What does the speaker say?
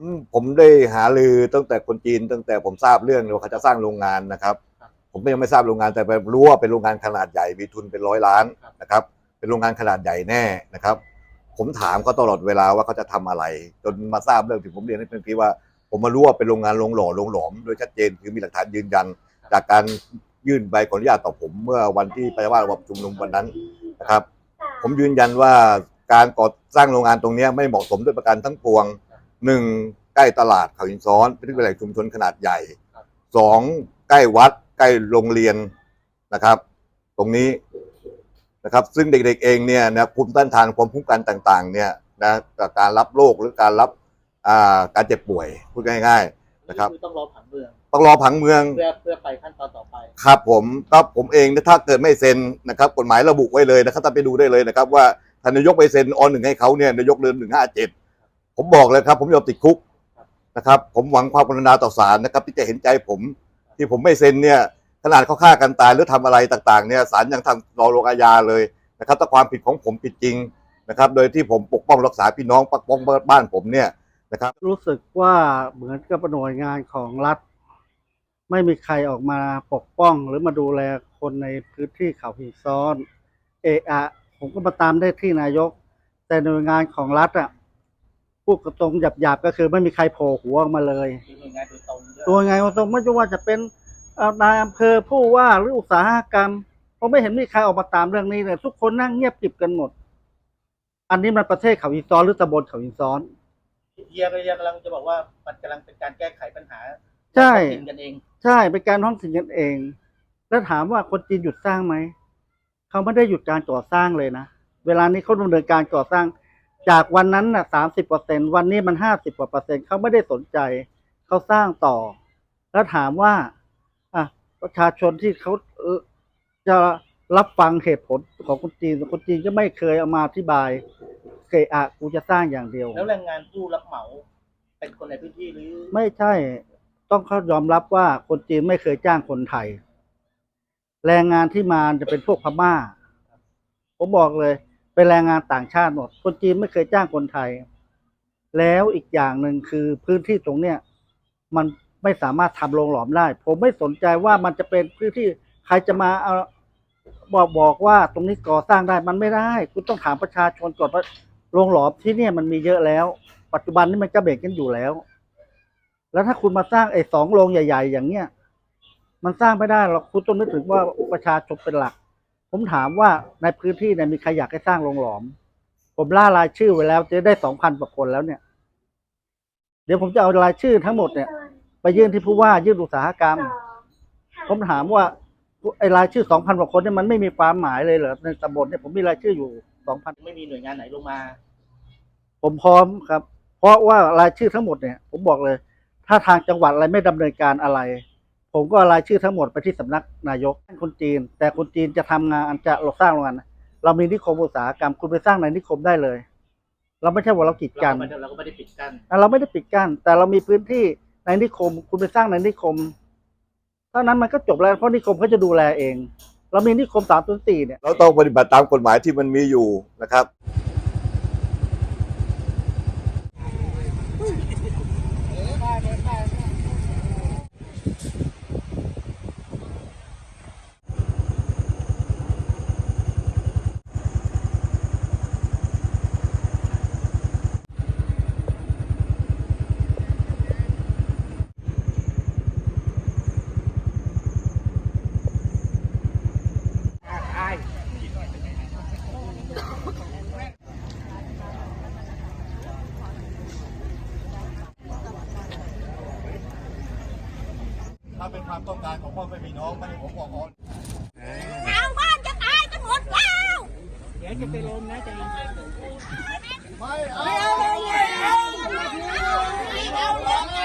อืมผมได้หาลือตั้งแต่คนจีน ตั้งแต่ผมทราบเรื่องว่าเขาจะสร้างโรงงานนะครับ ผมก็ยังไม่ทราบโรงงานแต่ไปรู้ว่าเป็นโรงงานขนาดใหญ่มีทุนเป็นร้อยล้านนะครับ เป็นโรงงานขนาดใหญ่แน่นะครับ ผมถามเขาตลอดเวลาว่าเขาจะทำอะไร จนมาทราบเรื่องที่ผมเรียนให้เป็นพี่ว่า ผมมารู้ว่าเป็นโรงงานโรงหล่อโรงหลอมโดยชัดเจนคือมีหลักฐานยืนยัน จากการยื่นใบขออนุญาตต่อผมเมื่อวันที่ไปว่าวันชุมนุมวันนั้นนะครับ ผมยืนยันว่าการก่อสร้างโรงงานตรงเนี้ยไม่เหมาะสมด้วยประการทั้งปวง หนึ่งใกล้ตลาดเขาหินซ้อนเป็นแหล่งชุมชนขนาดใหญ่สองใกล้วัด ใกล้โรงเรียนนะครับ ตรงนี้นะครับ ซึ่งเด็กๆเองเนี่ยนะภูมิต้านทานความคุ้มกันต่าง ๆ เนี่ยนะกับการรับโรคหรือการรับอ่าการเจ็บป่วยพูดง่าย ๆ นะครับอต้องรอผังเมืองต้องรอผังเมืองเพื่อเพื่อไปขั้นตอนต่อไป ครับผมก็ผมเองเนี่ยถ้าเกิดไม่เซ็นนะครับ กฎหมายระบุไว้เลยนะครับท่านไปดูได้เลยนะครับ ว่าท่านนายกไปเซ็นอหนึ่งให้เขาเนี่ยนายกเรือนหนึ่งห้าเจ็ด ผมบอกเลยครับ ผมยอมติดคุกนะครับ ผมหวังความกรุณาต่อศาลนะครับ ที่จะเห็นใจผม ที่ผมไม่เซ็นเนี่ยขนาดเขาฆ่ากันตายหรือทำอะไรต่างๆเนี่ยศาลยังทำรอลงอาญาเลยนะครับถ้าความผิดของผมผิดจริงนะครับ โดยที่ผมปกป้องรักษาพี่น้องปกป้องบ้านผมเนี่ยนะครับ รู้สึกว่าเหมือนกับหน่วยงานของรัฐ ไม่มีใครออกมาปกป้องหรือมาดูแลคนในพื้นที่เขาหินซ้อน เอะอะผมก็มาตามได้ที่นายก แต่หน่วยงานของรัฐอะ พูดกตรงหยาบๆก็คือไม่มีใครโผล่หัวออกมาเลยมีหน่วยงานโดยตรงด้วยตัวไงว่าตรงไม่ว่าจะเป็นเอ่อนายอำเภอผู้ว่าหรืออุตสาหกรรมผมไม่เห็นมีใครออกมาตามเรื่องนี้เลยทุกคนนั่งเงียบกริบกันหมด อันนี้มันประเทศเขาหินซ้อนหรือตำบลเขาหินซ้อน เฮียก็เฮียกำลังจะบอกว่ามันกำลังเป็นการแก้ไขปัญหาใช่กินกันเอง ใช่เป็นการท้องถิ่นกันเอง แล้วถามว่าคนจีนหยุดสร้างไหม เขาไม่ได้หยุดการก่อสร้างเลยนะ เวลานี้เขาดำเนินการก่อสร้าง จากวันนั้นน่ะสามสิบเปอร์เซ็นวันนี้มันห้าสิบกว่าเปอร์เซ็นต์เขาไม่ได้สนใจ เขาสร้างต่อ แล้วถามว่าอะประชาชนที่เขาเอ่อจะรับฟังเหตุผลของคนจีนคนจีนก็ไม่เคยเอามาอธิบายเคยอะกูจะสร้างอย่างเดียว แล้วแรงงานผู้รับเหมาเป็นคนในพื้นที่หรือ ไม่ใช่ ต้องเขายอมรับว่าคนจีนไม่เคยจ้างคนไทย แรงงานที่มาจะเป็นพวกพม่า ผมบอกเลย เป็นแรงงานต่างชาติหมด คนจีนไม่เคยจ้างคนไทย แล้วอีกอย่างหนึ่งคือพื้นที่ตรงเนี้ยมันไม่สามารถทำโรงหลอมได้ ผมไม่สนใจว่ามันจะเป็นพื้นที่ใครจะมาเอาบอกบอกว่าตรงนี้ก่อสร้างได้มันไม่ได้ คุณต้องถามประชาชนก่อนว่าโรงหลอมที่เนี่ยมันมีเยอะแล้ว ปัจจุบันนี้มันก็เบรกกันอยู่แล้ว แล้วถ้าคุณมาสร้างไอ้สองโรงใหญ่ ๆ อย่างเนี้ยมันสร้างไม่ได้หรอกคุณต้องนึกถึงว่าประชาชนเป็นหลัก ผมถามว่าในพื้นที่เนี่ยมีใครอยากให้สร้างโรงหลอม ผมล่ารายชื่อไว้แล้วจะได้สองพันกว่าคนแล้วเนี่ย เดี๋ยวผมจะเอารายชื่อทั้งหมดเนี่ย ไปยื่นที่ผู้ว่ายื่นอุตสาหกรรม ผมถามว่าไอ้รายชื่อสองพันกว่าคนเนี่ยมันไม่มีความหมายเลยเหรอในตำบลเนี่ยผมมีรายชื่ออยู่สองพันไม่มีหน่วยงานไหนลงมา ผมพร้อมครับ เพราะว่ารายชื่อทั้งหมดเนี่ย ผมบอกเลย ถ้าทางจังหวัดอะไรไม่ดำเนินการอะไร ผมก็เอารายชื่อทั้งหมดไปที่สำนักนายกคนจีน แต่คนจีนจะทำงานจะเราสร้างโรงงานเรามีนิคมอุตสาหกรรมคุณไปสร้างในนิคมได้เลย เราไม่ใช่ว่าเรากีดเรากัก็นไม่ได้เราก็ไม่ได้ปิดกั้นอะเราไม่ได้ปิดกั้นแต่เรามีพื้นที่ในนิคม คุณไปสร้างในนิคมเท่านั้นมันก็จบแล้วเพราะนิคมเขาจะดูแลเอง เรามีนิคมสามศูนย์สี่เนี่ยเราต้องปฏิบัติตามกฎหมายที่มันมีอยู่นะครับ เป็นความต้องการของพ่อแม่พี่น้องไม่ได้ผมบอกก่อนชาวบ้านจะตายกันหมดแล้วเดี๋ยวจะไปลมนะจะไม่เอาเลยไม่เอาเลยไม่เอาเลย